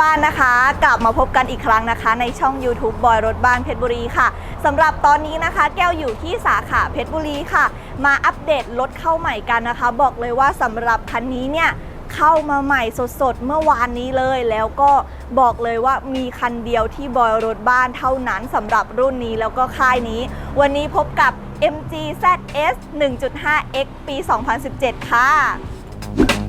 บ้านนะคะ กลับมาพบกันอีกครั้งนะคะ ในช่อง YouTube บอยรถบ้านเพชรบุรีค่ะสำหรับตอนนี้นะคะ แก้วอยู่ที่สาขาเพชรบุรีค่ะ มาอัปเดตรถเข้าใหม่กันนะคะ บอกเลยว่าสำหรับคันนี้เนี่ยเข้ามาใหม่สดๆ เมื่อวานนี้เลย แล้วก็บอกเลยว่ามีคันเดียวที่บอยรถบ้านเท่านั้นสำหรับรุ่นนี้แล้วก็ค่ายนี้ วันนี้พบกับ MG ZS 1.5X ปี 2017 ค่ะ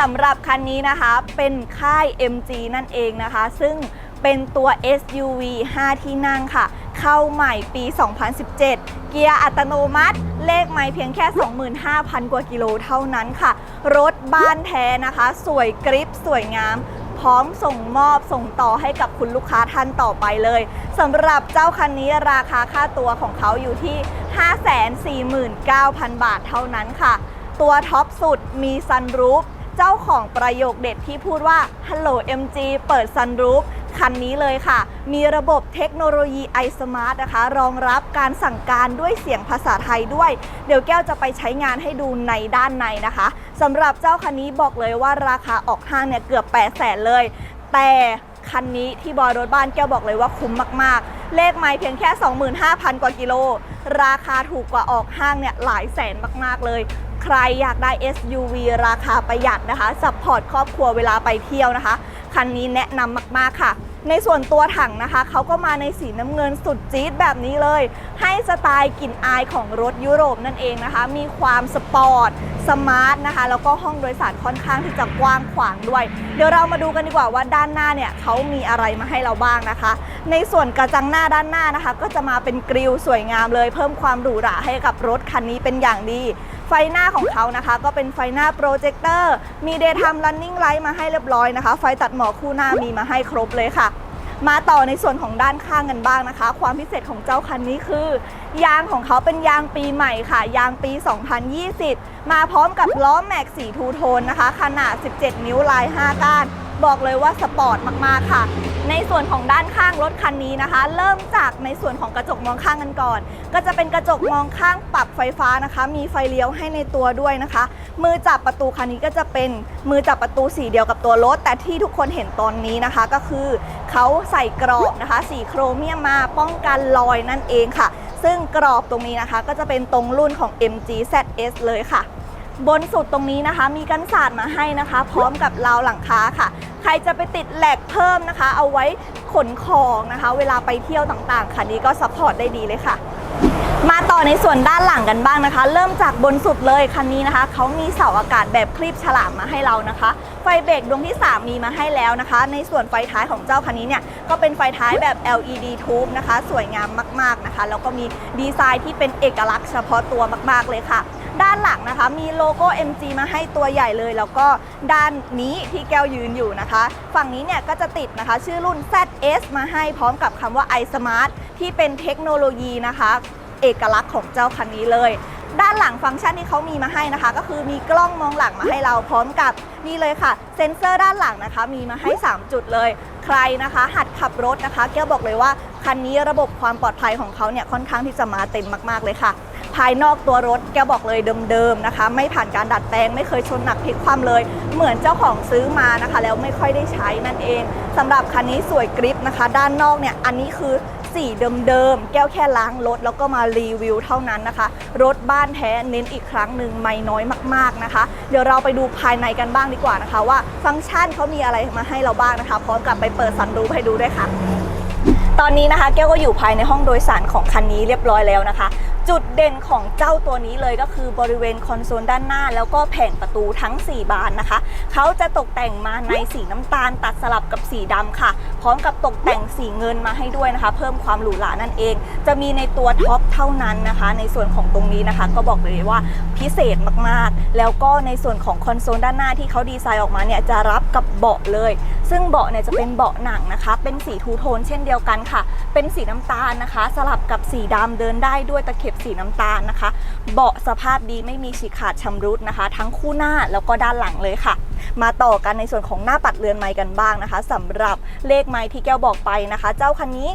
สำหรับคันนี้นะคะเป็นค่าย MG นั่นเองนะคะ ซึ่งเป็นตัว SUV 5 ที่นั่งค่ะ เข้าใหม่ปี 2017 เกียร์อัตโนมัติ เลขไม่เพียงแค่ 25,000 กว่ากิโลเท่านั้นค่ะ รถบ้านแท้นะคะ สวยกริปสวยงาม พร้อมส่งมอบส่งต่อให้กับคุณลูกค้าท่านต่อไปเลยสำหรับเจ้าคันนี้ราคาค่าตัวของเขาอยู่ที่ 549,000 บาทเท่านั้นค่ะ ตัวท็อปสุดมีซันรูฟ เจ้าของประโยคเด็ดที่พูดว่า Hello MG เปิดซันรูฟคันนี้เลยค่ะ มีระบบเทคโนโลยี iSmart นะคะ รองรับการสั่งการด้วยเสียงภาษาไทยด้วย เดี๋ยวแก้วจะไปใช้งานให้ดูในด้านในนะคะสำหรับเจ้าคันนี้บอกเลยว่าราคาออกห้างเนี่ยเกือบ 8 0 0แสนเลย แต่คันนี้ที่บอยรถบ้านแก้วบอกเลยว่าคุ้มมาก ๆ เลขไม่เพียงแค่ 25,000 กว่ากิโล ราคาถูกกว่าออกห้างเนี่ยหลายแสนมาก ๆ เลย ใครอยากได้ SUV ราคาประหยัดนะคะซัพพอร์ตครอบครัวเวลาไปเที่ยวนะคะ คันนี้แนะนำมากๆค่ะ ในส่วนตัวถังนะคะเขาก็มาในสีน้ำเงินสุดจี๊ดแบบนี้เลย ให้สไตล์กลิ่นอายของรถยุโรปนั่นเองนะคะ มีความสปอร์ต สมาร์ทนะคะ แล้วก็ห้องโดยสารค่อนข้างที่จะกว้างขวางด้วย เดี๋ยวเรามาดูกันดีกว่าว่าด้านหน้าเนี่ยเขามีอะไรมาให้เราบ้างนะคะ ในส่วนกระจังหน้าด้านหน้านะคะ ก็จะมาเป็นกริลสวยงามเลย เพิ่มความหรูหราให้กับรถคันนี้เป็นอย่างดี ไฟหน้าของเขานะคะ ก็เป็นไฟหน้าโปรเจคเตอร์มี Daytime Running Light มาให้เรียบร้อยนะคะ ไฟตัดหมอกคู่หน้ามีมาให้ครบเลยค่ะ มาต่อในส่วนของด้านข้างกันบ้างนะคะ ความพิเศษของเจ้าคันนี้คือ ยางของเขาเป็นยางปีใหม่ค่ะ ยางปี 2020 มาพร้อมกับล้อแม็กสีทูโทนนะคะ ขนาด 17 นิ้วลาย 5 ก้าน บอกเลยว่าสปอร์ตมากๆค่ะ ในส่วนของด้านข้างรถคันนี้นะคะ เริ่มจากในส่วนของกระจกมองข้างกันก่อน ก็จะเป็นกระจกมองข้างปรับไฟฟ้านะคะ มีไฟเลี้ยวให้ในตัวด้วยนะคะ มือจับประตูคันนี้ก็จะเป็นมือจับประตูสีเดียวกับตัวรถ แต่ที่ทุกคนเห็นตอนนี้นะคะ ก็คือเขาใส่กรอบนะคะ สีโครเมียมมาป้องกันรอยนั่นเองค่ะ ซึ่งกรอบตรงนี้นะคะ ก็จะเป็นตรงรุ่นของ MG ZS เลยค่ะ บนสุดตรงนี้นะคะ มีกันศาสตร์มาให้นะคะ พร้อมกับราวหลังคาค่ะ ใครจะไปติดแหลกเพิ่มนะคะ เอาไว้ขนของนะคะ เวลาไปเที่ยวต่างๆ คันนี้ก็ซัพพอร์ตได้ดีเลยค่ะมาต่อในส่วนด้านหลังกันบ้างนะคะ เริ่มจากบนสุดเลยคันนี้นะคะเขามีเสาอากาศแบบคลีบฉลามมาให้เรานะคะ ไฟเบรกดวงที่ 3 มีมาให้แล้วนะคะ ในส่วนไฟท้ายของเจ้าคันนี้เนี่ยก็เป็นไฟท้ายแบบ LED tube นะคะ สวยงามมากๆนะคะแล้วก็มีดีไซน์ที่เป็นเอกลักษณ์เฉพาะตัวมาก ๆเลยค่ะ ด้านหลังนะคะ มีโลโก้ MG มาให้ตัวใหญ่เลย แล้วก็ด้านนี้ที่แก้วยืนอยู่นะคะ ฝั่งนี้เนี่ยก็จะติดนะคะ ชื่อรุ่น ZS มาให้พร้อมกับคำว่า iSmart ที่เป็นเทคโนโลยีนะคะ เอกลักษณ์ของเจ้าคันนี้เลยด้านหลังฟังก์ชันที่เขามีมาให้นะคะ ก็คือมีกล้องมองหลังมาให้เราพร้อมกับนี่เลยค่ะ เซ็นเซอร์ด้านหลังนะคะ มีมาให้ 3 จุดเลย ใครนะคะ หัดขับรถนะคะ แก้วบอกเลยว่า คันนี้ระบบความปลอดภัยของเขาเนี่ยค่อนข้างที่จะมาเต็มมาก ๆ เลยค่ะายนอกตัวรถแกบอกเลยเดิมๆนะคะ ไม่ผ่านการดัดแปลง ไม่เคยชนหนักพลิกคว่ำเลย เหมือนเจ้าของซื้อมานะคะ แล้วไม่ค่อยได้ใช้นั่นเองสำหรับคันนี้สวยกริปนะคะ ด้านนอกเนี่ยอันนี้คือสีเดิมๆ แก้วแค่ล้างรถแล้วก็มารีวิวเท่านั้นนะคะ รถบ้านแท้เน้นอีกครั้งหนึ่งไม่น้อยมากๆนะคะ เดี๋ยวเราไปดูภายในกันบ้างดีกว่านะคะ ว่าฟังก์ชันเขามีอะไรมาให้เราบ้างนะคะ พร้อมกับไปเปิดสันรูปให้ดูด้วยค่ะตอนนี้นะคะแก้วก็อยู่ภายในห้องโดยสารของคันนี้เรียบร้อยแล้วนะคะ จุดเด่นของเจ้าตัวนี้เลยก็คือบริเวณคอนโซลด้านหน้า แล้วก็แผงประตูทั้ง 4 บานนะคะ เขาจะตกแต่งมาในสีน้ำตาล ตัดสลับกับสีดำค่ะ พร้อมกับตกแต่งสีเงินมาให้ด้วยนะคะ เพิ่มความหรูหรานั่นเอง จะมีในตัวท็อปเท่านั้นนะคะ ในส่วนของตรงนี้นะคะ ก็บอกเลยว่าพิเศษมากๆ แล้วก็ในส่วนของคอนโซลด้านหน้าที่เขาดีไซน์ออกมาเนี่ยจะรับกับเบาะเลย ซึ่งเบาะเนี่ยจะเป็นเบาะหนังนะคะ เป็นสีทูโทนเช่นเดียวกันค่ะ เป็นสีน้ำตาลนะคะ สลับกับสีดำเดินได้ด้วยตะเข็บสีน้ำตาลนะคะ เบาะสภาพดีไม่มีฉีกขาดชำรุดนะคะ ทั้งคู่หน้าแล้วก็ด้านหลังเลยค่ะ มาต่อกันในส่วนของหน้าปัดเรือนไม้กันบ้างนะคะสำหรับเลขไม้ที่แก้วบอกไปนะคะ เจ้าคันนี้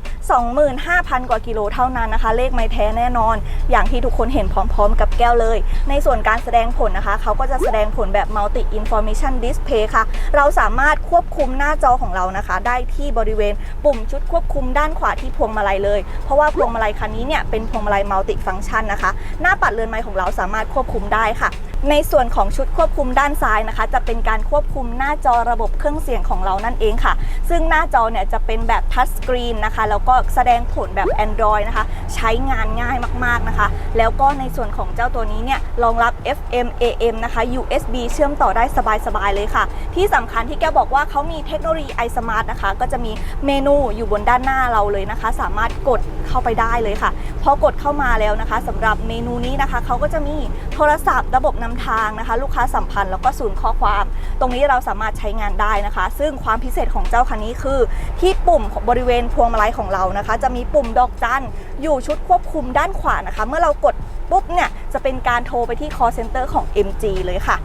25,000 กว่ากิโลเท่านั้นนะคะ เลขไม้แท้แน่นอน อย่างที่ทุกคนเห็นพร้อมๆ กับแก้วเลย ในส่วนการแสดงผลนะคะ เขาก็จะแสดงผลแบบ Multi Information Display ค่ะ เราสามารถควบคุมหน้าจอของเรานะคะ ได้ที่บริเวณปุ่มชุดควบคุมด้านขวาที่พวงมาลัยเลย เพราะว่าพวงมาลัยคันนี้เนี่ยเป็นพวงมาลัย Multi Function นะคะ หน้าปัดเรือนไม้ของเราสามารถควบคุมได้ค่ะ ในส่วนของชุดควบคุมด้านซ้ายนะคะ จะเป็นการควบคุมหน้าจอระบบเครื่องเสียงของเรานั่นเองค่ะ ซึ่งหน้าจอเนี่ยจะเป็นแบบทัชสกรีนนะคะ แล้วก็แสดงผลแบบ Android นะคะ ใช้งานง่ายมากๆ นะคะ แล้วก็ในส่วนของเจ้าตัวนี้เนี่ยรองรับ FM AM นะคะ USB เชื่อมต่อได้สบายๆเลยค่ะ ที่สำคัญที่แกบอกว่าเขามีเทคโนโลยี iSmart นะคะ ก็จะมีเมนูอยู่บนด้านหน้าเราเลยนะคะ สามารถกดเข้าไปได้เลยค่ะ พอกดเข้ามาแล้วนะคะสำหรับเมนูนี้นะคะเขาก็จะมีโทรศัพท์ระบบนำทางนะคะ ลูกค้าสัมพันธ์แล้วก็ศูนย์ข้อความ ตรงนี้เราสามารถใช้งานได้นะคะ ซึ่งความพิเศษของเจ้าคันนี้คือ ที่ปุ่มของบริเวณพวงมาลัยของเรานะคะ จะมีปุ่มดอกจัน อยู่ชุดควบคุมด้านขวานะคะ เมื่อเรากดปุ๊บเนี่ยจะเป็นการโทรไปที่ call center ของ MG เลยค่ะ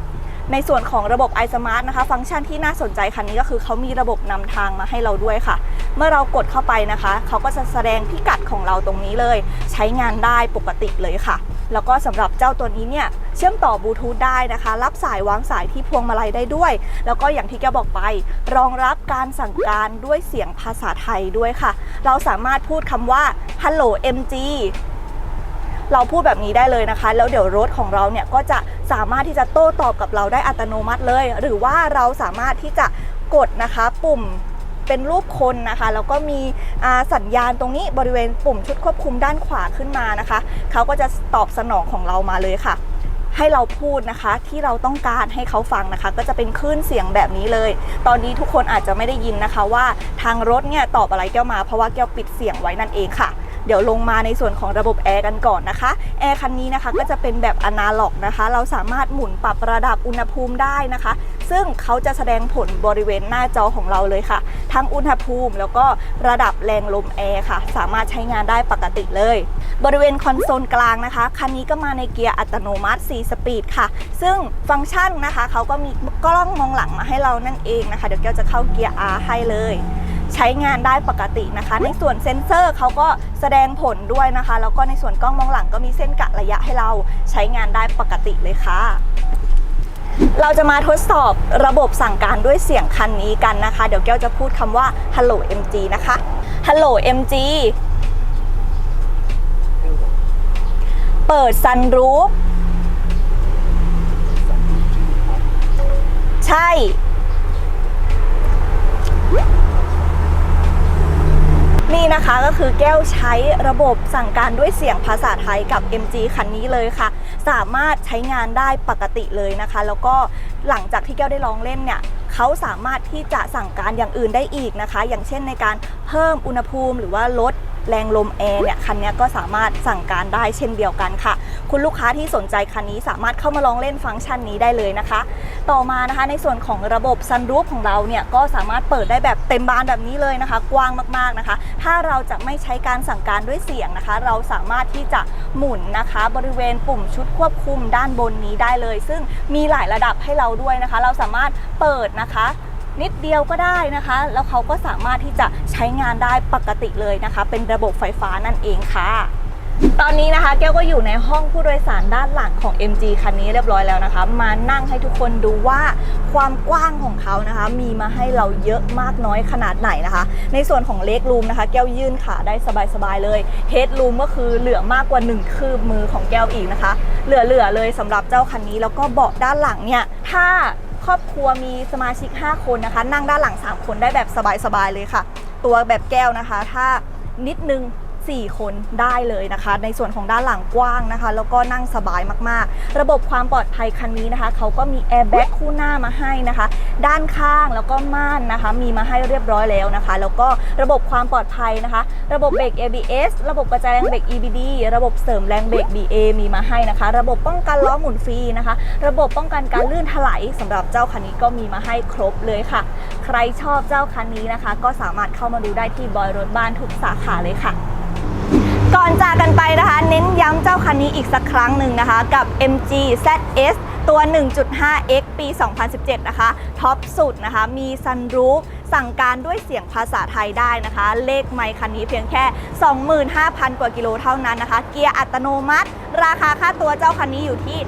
ในส่วนของระบบ iSmart นะคะ ฟังก์ชันที่น่าสนใจคันนี้ก็คือเขามีระบบนำทางมาให้เราด้วยค่ะ เมื่อเรากดเข้าไปนะคะ เขาก็จะแสดงพิกัดของเราตรงนี้เลย ใช้งานได้ปกติเลยค่ะ แล้วก็สำหรับเจ้าตัวนี้เนี่ยเชื่อมต่อบลูทูธได้นะคะ รับสายวางสายที่พวงมาลัยได้ด้วย แล้วก็อย่างที่แกบอกไป รองรับการสั่งการด้วยเสียงภาษาไทยด้วยค่ะ เราสามารถพูดคำว่า hello MG เราพูดแบบนี้ได้เลยนะคะ แล้วเดี๋ยวรถของเราเนี่ยก็จะสามารถที่จะโต้ตอบกับเราได้อัตโนมัติเลย หรือว่าเราสามารถที่จะกดนะคะปุ่ม เป็นรูปคนนะคะแล้วก็มีสัญญาณตรงนี้บริเวณปุ่มชุดควบคุมด้านขวาขึ้นมานะคะเขาก็จะตอบสนองของเรามาเลยค่ะ ให้เราพูดนะคะที่เราต้องการให้เขาฟังนะคะ ก็จะเป็นคลื่นเสียงแบบนี้เลย ตอนนี้ทุกคนอาจจะไม่ได้ยินนะคะว่าทางรถเนี่ยตอบอะไรแก้วมาเพราะว่าแก้วปิดเสียงไว้นั่นเองค่ะ เดี๋ยวลงมาในส่วนของระบบแอร์กันก่อนนะคะแอร์คันนี้นะคะก็จะเป็นแบบอนาล็อกนะคะ เราสามารถหมุนปรับระดับอุณหภูมิได้นะคะ ซึ่งเขาจะแสดงผลบริเวณหน้าจอของเราเลยค่ะ ทั้งอุณหภูมิแล้วก็ระดับแรงลมแอร์ค่ะ สามารถใช้งานได้ปกติเลย บริเวณคอนโซลกลางนะคะคันนี้ก็มาในเกียร์อัตโนมัติ 4 สปีดค่ะ ซึ่งฟังก์ชันนะคะเขาก็มีกล้องมองหลังมาให้เรานั่นเองนะคะ เดี๋ยวแก้วจะเข้าเกียร์ R ให้เลย ใช้งานได้ปกตินะคะ ในส่วนเซ็นเซอร์เขาก็แสดงผลด้วยนะคะ แล้วก็ในส่วนกล้องมองหลังก็มีเส้นกะระยะให้เราใช้งานได้ปกติเลยค่ะเราจะมาทดสอบระบบสั่งการด้วยเสียงคันนี้กันนะคะ เดี๋ยวแก้วจะพูดคำว่า hello MG นะคะ hello MG เปิดซันรูฟใช่ นะคะก็คือแก้วใช้ระบบสั่งการด้วยเสียงภาษาไทยกับ MG คันนี้เลยค่ะ สามารถใช้งานได้ปกติเลยนะคะ แล้วก็หลังจากที่แก้วได้ลองเล่นเนี่ยเขาสามารถที่จะสั่งการอย่างอื่นได้อีกนะคะ อย่างเช่นในการเพิ่มอุณหภูมิหรือว่าลด แรงลมแอร์เนี่ยคันนี้ก็สามารถสั่งการได้เช่นเดียวกันค่ะ คุณลูกค้าที่สนใจคันนี้สามารถเข้ามาลองเล่นฟังก์ชันนี้ได้เลยนะคะ ต่อมานะคะในส่วนของระบบซันรูฟของเราเนี่ยก็สามารถเปิดได้แบบเต็มบานแบบนี้เลยนะคะ กว้างมากๆนะคะ ถ้าเราจะไม่ใช้การสั่งการด้วยเสียงนะคะ เราสามารถที่จะหมุนนะคะ บริเวณปุ่มชุดควบคุมด้านบนนี้ได้เลย ซึ่งมีหลายระดับให้เราด้วยนะคะ เราสามารถเปิดนะคะ นิดเดียวก็ได้นะคะ แล้วเขาก็สามารถที่จะใช้งานได้ปกติเลยนะคะ เป็นระบบไฟฟ้านั่นเองค่ะ ตอนนี้นะคะแก้วก็อยู่ในห้องผู้โดยสารด้านหลังของ MG คันนี้เรียบร้อยแล้วนะคะ มานั่งให้ทุกคนดูว่าความกว้างของเขานะคะ มีมาให้เราเยอะมากน้อยขนาดไหนนะคะ ในส่วนของเล็กรูมนะคะ แก้วยื่นขาได้สบายๆเลยเฮดรูมก็คือเหลือมากกว่า 1 คืบมือของแก้วอีกนะคะ เหลือๆเลยสำหรับเจ้าคันนี้แล้วก็เบาะด้านหลังเนี่ยถ้า ครอบครัวมีสมาชิก 5 คนนะคะ นั่งด้านหลัง 3 คนได้แบบสบายๆเลยค่ะ ตัวแบบแก้วนะคะ ถ้านิดนึง 4 คนได้เลยนะคะ ในส่วนของด้านหลังกว้างนะคะ แล้วก็นั่งสบายมากๆ ระบบความปลอดภัยคันนี้นะคะเขาก็มีแอร์แบ็กคู่หน้ามาให้นะคะ ด้านข้างแล้วก็ม่านนะคะ มีมาให้เรียบร้อยแล้วนะคะ แล้วก็ระบบความปลอดภัยนะคะ ระบบเบรก ABS ระบบกระจายแรงเบรก EBD ระบบเสริมแรงเบรก BA มีมาให้นะคะ ระบบป้องกันล้อหมุนฟรีนะคะ ระบบป้องกันการลื่นถลายสำหรับเจ้าคันนี้ก็มีมาให้ครบเลยค่ะ ใครชอบเจ้าคันนี้นะคะ ก็สามารถเข้ามาดูได้ที่บอยรถบ้านทุกสาขาเลยค่ะ ก่อนจากกันไปนะคะ เน้นย้ำเจ้าคันนี้อีกสักครั้งหนึ่งนะคะ กับ MG ZS ตัว 1.5x ปี 2017 นะคะ ท็อปสุดนะคะ มีซันรูฟสั่งการด้วยเสียงภาษาไทยได้นะคะ เลขไมค์คันนี้เพียงแค่ 25,000 กว่ากิโลเท่านั้นนะคะ เกียร์อัตโนมัติ ราคาค่าตัวเจ้าคันนี้อยู่ที่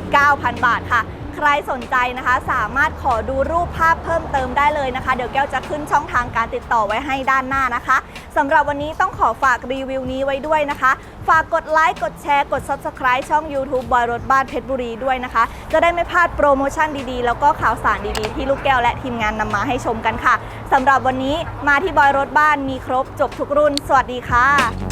549,000 บาทค่ะ รสนใจนะคะ สามารถขอดูรูปภาพเพิ่มเติมได้เลยนะคะ เดี๋ยวแก้วจะขึ้นช่องทางการติดต่อไว้ให้ด้านหน้านะคะสำหรับวันนี้ต้องขอฝากรีวิวนี้ไว้ด้วยนะคะ ฝากกดไลค์กดแชร์กด Subscribe ช่อง YouTube บอยรถบ้านเพชรบุรีด้วยนะคะ จะได้ไม่พลาดโปรโมชั่นดีๆ แล้วก็ข่าวสารดีๆ ที่ลูกแก้วและทีมงานนำมาให้ชมกันค่ะสำหรับวันนี้มาที่บอยรถบ้านมีครบจบทุกรุ่น สวัสดีค่ะ